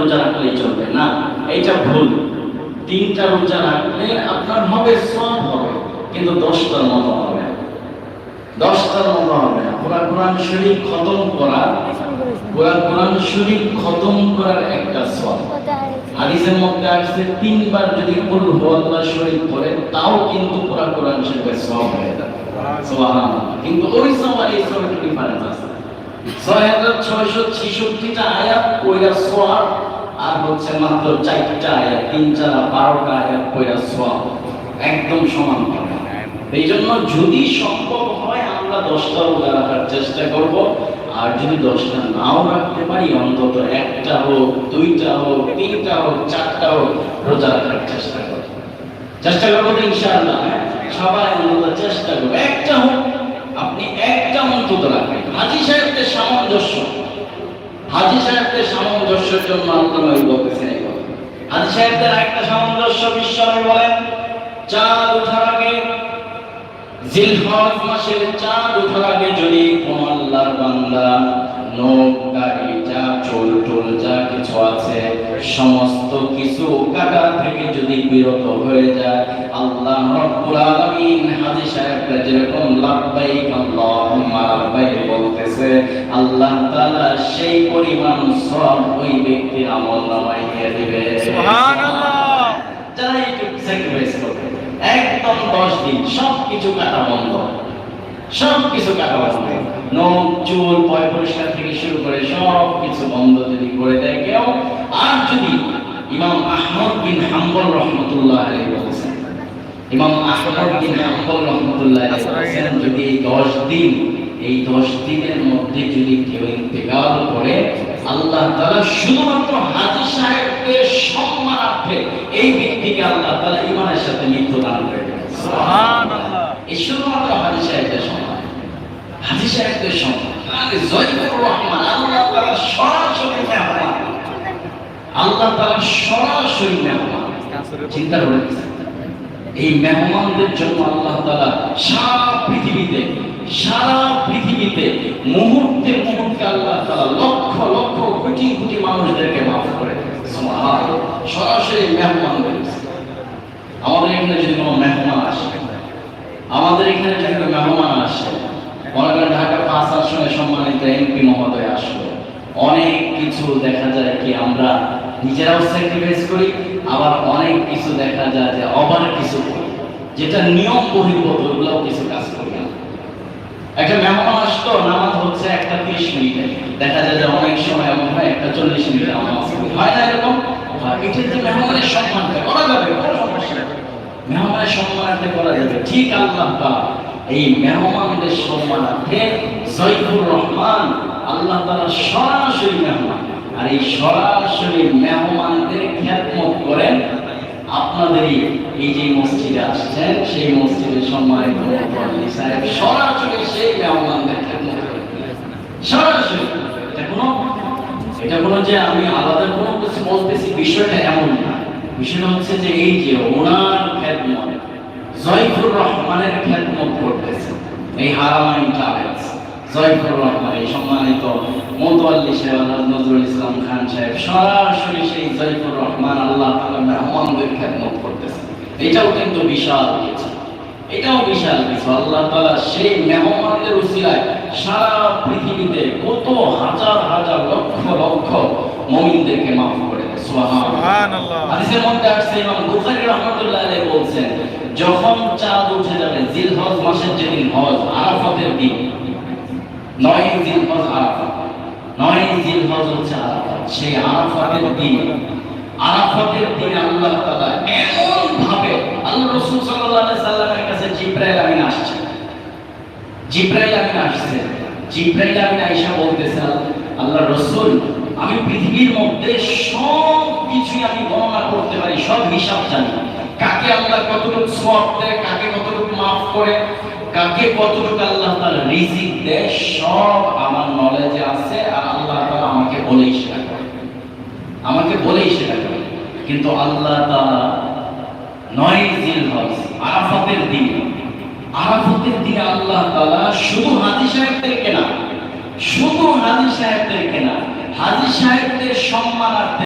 রোজা রাখলেই চলবে, না? এইটা ভুল। তিনটা রোজা রাখলে আপনার হবে, সব হবে, কিন্তু দশটার মতো হবে দশটার মতো হবে পুরা কোরআন শরীফ খতম করা, পুরা কোরআন শরীফ খতম করার একটা সব। হাদিসের মধ্যে আসছে, তিনবার যদি কুল হুয়াল্লাহ শরীফ পড়ে, তাও কিন্তু পুরা কোরআন শরীফের সব হয়ে যাবে। কিন্তু ওই সময় এই সব একটু ডিফারেন্স আছে। ছয় হাজার ছয়শো ছেষট্টিটা আয়াত কইরা সোয়াব আর হচ্ছে মাত্র চারটা আয়াত তিন চার বারোটা আয়াত কইরা সোয়াব। একদম সমান হবে। এই জন্য যদি সম্ভব হয়, আমরা দশটা রোজা রাখার চেষ্টা করব। আর যদি দশটা নাও রাখতে পারি, অন্তত একটা হোক, দুইটা হোক, তিনটা হোক, চারটা হোক, রোজা রাখার চেষ্টা করব। চেষ্টা করব তো ইনশাআল্লাহ হ্যাঁ? সবাই অন্তত চেষ্টা করব। একটা হোক, আপনি একটা অন্তত রাখবেন। হাজি সাহেবদের সামঞ্জস্য। হাজি সাহেবদের সামঞ্জস্যের জন্য আল্লাহ বলতেছেন এই কথা। হাজি সাহেবদের একটা সামঞ্জস্য বিশ্বনবী বলেন, চাঁদ ওঠার আগে, জিলহজ মাসের চাঁদ ওঠার আগে যদি কোন আল্লাহর বান্দা নখ দাড়ি যা চুল টুল, যা কিছু আছে, সমস্ত কিছু কাটা থেকে যদি বিরত হয়ে যায়, আল্লাহ রব্বুল আলামিন হাজী সাহেবরা যেরকম আল্লাহুম্মা লাব্বাইক বলতেছে আল্লাহ তাআলা সেই পরিমাণ সব ওই ব্যক্তির আমল নামায় দিয়ে দিবে। সুবহানাল্লাহ। যারা একটু স্যাক্রিফাইস করবে একদম দশ দিন সব কিছু কাটা বন্ধ। সব কিছু কাটা বন্ধ। নখ চুল পয় পরিষ্কার থেকে শুরু করে সব কিছু বন্ধ যদি করে দেয় কেউ আর যদি ইমাম আহমদ বিন হাম্বল রহমতুল্লাহ আলাইহি বলেছেন ইমাম আহমদ বিন হাম্বল রহমতুল্লাহ আলাইহি বলেছেন যদি এই দশ দিন এই দশ দিনের মধ্যে যদি কেউ ইন্তেকাল করে আল্লাহ তাআলা শুধুমাত্র হাজী সাহেবকে সম্মানার্থে এই ব্যক্তিকে আল্লাহ তাআলা ইমানের সাথে মৃত্যু দান করে সুবহানাল্লাহ। এই শুধুমাত্র হাজী সাহেবদের সম্মান। হাজী সাহেবদের সম্মান। জয়পুর রহমান আল্লাহ তাআলা সরাসরি মেহমান। আল্লাহ তাআলা সরাসরি মেহমান। চিন্তা করে এই মেহমানদের জন্য আল্লাহ তাআলা সারা পৃথিবীতে সারা পৃথিবীতে মুহূর্তে মুহূর্তে আল্লাহ তাআলা লক্ষ লক্ষ কোটি কোটি মানুষদেরকে মাফ করে সরাসরি মেহমানদের আমাদের এখানে যদি কোনো মেহমান আসে, আমাদের এখানে যদি কোনো মেহমান আসে, মনে করেন ঢাকা পাঁচ আসনে সম্মানিত এমপি মহোদয় আসলো, অনেক কিছু দেখা যায় কি আমরা নিজেরাও স্যাক্রিফাইস করি, আবার অনেক কিছু দেখা যায় যে অবার কিছু করি। যেটা নিয়ম বহির্ভূত, ওগুলোও কিছু কাজ করি। একটা মেহমান আসতো, নামাজ হচ্ছে একটা তিরিশ মিনিটে। দেখা যায় যে অনেক সময় এমন হয়, একটা চল্লিশ মিনিটে নামাজ হয় না এরকম? এটা যে মেহমানের করা। যাবে। মেহমানের সম্মানার্থে করা যাবে। ঠিক আল্লাহ এই মেহমানদের সম্মানার্থে রহমান আল্লাহ তাআলা সরাসরি মেহমান। আর এই সরাসরি মেহমানদের খ্যাতমত করেন আপনাদেরই। এই যে মসজিদে আসছেন, সেই মসজিদের সম্মানিত সরাসরি সেই খ্যাতমত সরাসরি এটা কোনো এটা কোনো যে আমি আলাদা কোনো কিছু বলতেছি, বিষয়টা এমন না। বিষয়টা হচ্ছে যে এই যে ওনার খ্যাতমত জয়ফুর রহমানের খ্যাতমত করতেছে, এই হারামাইন ট্রাভেলস জয়ফুর রহমান, এই সম্মানিত মোতোয়াল্লি সাহেব নজরুল ইসলাম খান সাহেব, সরাসরি সেই জয়ফুর রহমান, আল্লাহ তাআলা মেহমানদের খ্যাতমত করতেছে। এটাও কিন্তু বিশাল কিছু এটাও বিশাল কিছু। আল্লাহ তাআলা সেই মেহমানদের উসিলায় সারা পৃথিবীতে কত হাজার হাজার লক্ষ লক্ষ মুমিনদেরকে মাফ করে। হাদিসের মধ্যে আসছে ইমাম বুখারী রাহমাতুল্লাহ আলাইহি বলছেন যখন চাঁদ উঠে যাবে জিলহজ মাসের যেদিন হজ আরাফাতের দিন। নয় জিলহজ আরাফাত। নয় জিলহজ হচ্ছে আরাফাত। সেই আরাফাতের দিন আরাফাতের দিন আল্লাহ তাআলা এমন ভাবে রাসূল সাল্লাল্লাহু আলাইহি সাল্লামের কাছে আমিন আসছে। আমিন আসছে। আমিন আয়েশা রসুল, আমি পৃথিবীর মধ্যে সব আমি গণনা করতে পারি, সব হিসাব জানি। কাকে আল্লাহ কতটুকু সওয়াব দেয়, কাকে কতটুকু মাফ করে, কাকে কতটুকু আল্লাহ তাআলা রিজিক দেয়, সব আমার নলেজে আছে আর আল্লাহ তাআলা আমাকে বলেই সেটা করে আমাকে বলেই সেটা করে কিন্তু আল্লাহ তাআলা নয় জিলহজ আরাফাতের দিন। আরাফাতের দিনে আল্লাহ তাআলা শুধু হাজি সাহেবদের কেনা, শুধু হাজি সাহেবদের কেনা, হাজি সাহেবদের সম্মানার্থে